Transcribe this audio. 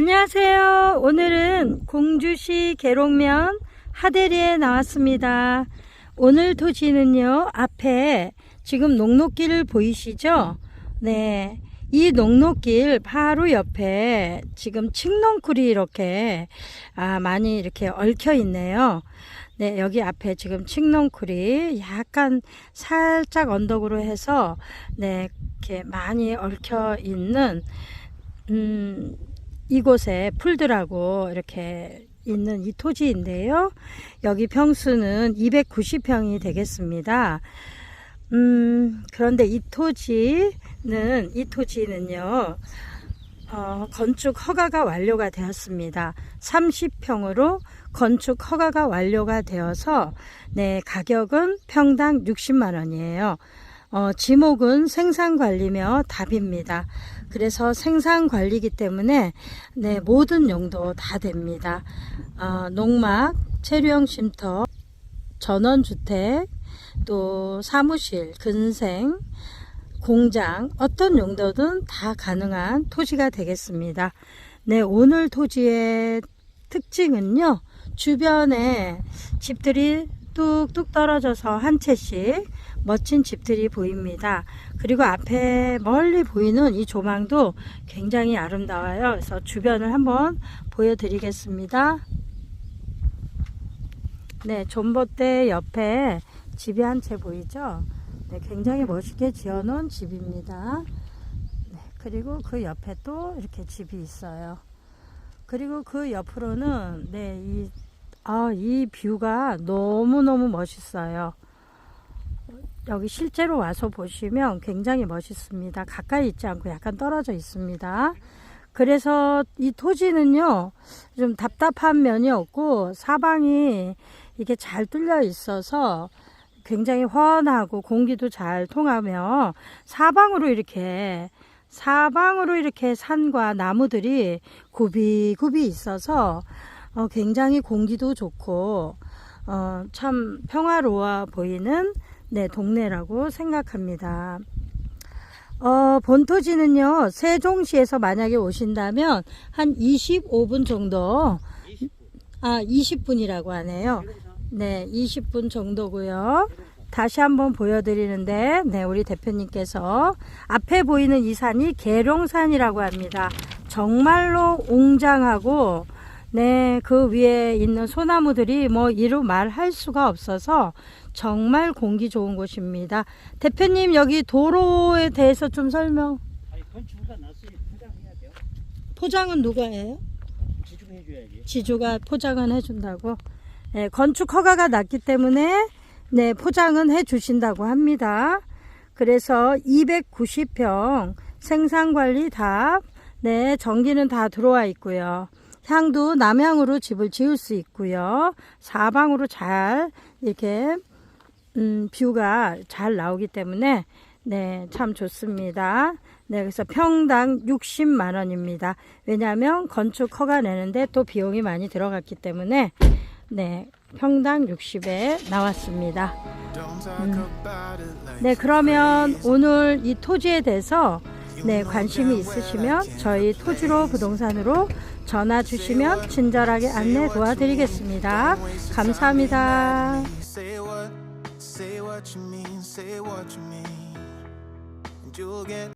안녕하세요. 오늘은 공주시 계룡면 하대리에 나왔습니다. 오늘 토지는요, 앞에 지금 녹록길 보이시죠? 네. 이 녹록길 바로 옆에 지금 칡농쿨이 이렇게, 아, 많이 이렇게 얽혀 있네요. 네, 여기 앞에 지금 칡농쿨이 약간 살짝 언덕으로 해서, 네, 이렇게 많이 얽혀 있는, 음, 이곳에 풀들하고 이렇게 있는 이 토지인데요. 여기 평수는 290평이 되겠습니다. 음, 그런데 이 토지는, 이 토지는요, 어, 건축 허가가 완료가 되었습니다. 30평으로 건축 허가가 완료가 되어서, 네, 가격은 평당 60만원이에요. 어, 지목은 생산관리며 답입니다. 그래서 생산 관리기 때문에 네, 모든 용도 다 됩니다. 어, 농막, 체류형 쉼터, 전원주택, 또 사무실, 근생, 공장, 어떤 용도든 다 가능한 토지가 되겠습니다. 네, 오늘 토지의 특징은요, 주변에 집들이 뚝뚝 떨어져서 한 채씩 멋진 집들이 보입니다. 그리고 앞에 멀리 보이는 이 조망도 굉장히 아름다워요. 그래서 주변을 한번 보여드리겠습니다. 네, 존버대 옆에 집이 한 채 보이죠? 네, 굉장히 멋있게 지어놓은 집입니다. 네, 그리고 그 옆에 또 이렇게 집이 있어요. 그리고 그 옆으로는 네, 이, 아, 이 뷰가 너무너무 멋있어요. 여기 실제로 와서 보시면 굉장히 멋있습니다. 가까이 있지 않고 약간 떨어져 있습니다. 그래서 이 토지는요, 좀 답답한 면이 없고, 사방이 이게 잘 뚫려 있어서 굉장히 훤하고 공기도 잘 통하며, 사방으로 이렇게, 사방으로 이렇게 산과 나무들이 굽이굽이 있어서, 어, 굉장히 공기도 좋고, 어, 참 평화로워 보이는 네, 동네라고 생각합니다. 어, 본토지는요, 세종시에서 만약에 오신다면, 한 25분 정도, 아, 20분이라고 하네요. 네, 20분 정도고요 다시 한번 보여드리는데, 네, 우리 대표님께서 앞에 보이는 이 산이 계룡산이라고 합니다. 정말로 웅장하고, 네, 그 위에 있는 소나무들이 뭐 이루 말할 수가 없어서 정말 공기 좋은 곳입니다. 대표님 여기 도로에 대해서 좀 설명. 아니 건축가 났으니 포장해야 돼요. 포장은 누가 해요? 지중해줘야지. 지주가 포장은 해준다고. 네, 건축 허가가 났기 때문에 네 포장은 해주신다고 합니다. 그래서 290평 생산관리 다, 네 전기는 다 들어와 있고요. 향도 남향으로 집을 지을 수 있고요. 사방으로 잘 이렇게 음, 뷰가 잘 나오기 때문에 네, 참 좋습니다. 네, 그래서 평당 60만 원입니다. 왜냐하면 건축 허가 내는데 또 비용이 많이 들어갔기 때문에 네, 평당 60에 나왔습니다. 음. 네, 그러면 오늘 이 토지에 대해서 네, 관심이 있으시면 저희 토지로 부동산으로 전화 주시면 친절하게 안내 도와드리겠습니다. 감사합니다.